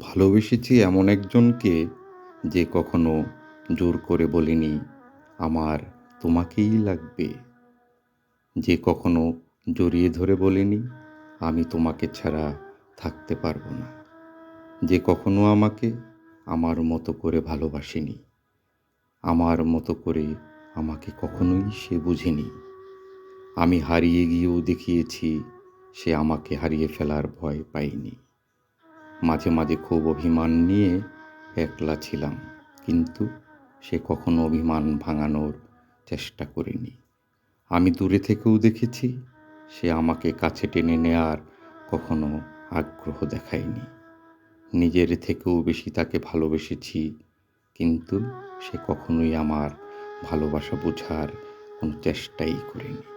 ভালোবেসেছি এমন একজনকে যে কখনো জোর করে বলিনি, আমার তোমাকেই লাগবে। যে কখনো জড়িয়ে ধরে বলিনি, আমি তোমাকে ছাড়া থাকতে পারব না। যে কখনো আমাকে আমার মতো করে ভালোবাসেনি, আমার মতো করে আমাকে কখনোই সে বুঝেনি। আমি হারিয়ে গিয়েও দেখিয়েছি, সে আমাকে হারিয়ে ফেলার ভয় পায়নি। মাঝে মাঝে খুব অভিমান নিয়ে একলা ছিলাম, কিন্তু সে কখনো অভিমান ভাঙানোর চেষ্টা করেনি। আমি দূরে থেকেও দেখেছি, সে আমাকে কাছে টেনে নেয়ার কখনো আগ্রহ দেখায়নি। নিজের থেকেও বেশি তাকে ভালোবেসেছি, কিন্তু সে কখনোই আমার ভালোবাসা বোঝার কোনো চেষ্টাই করেনি।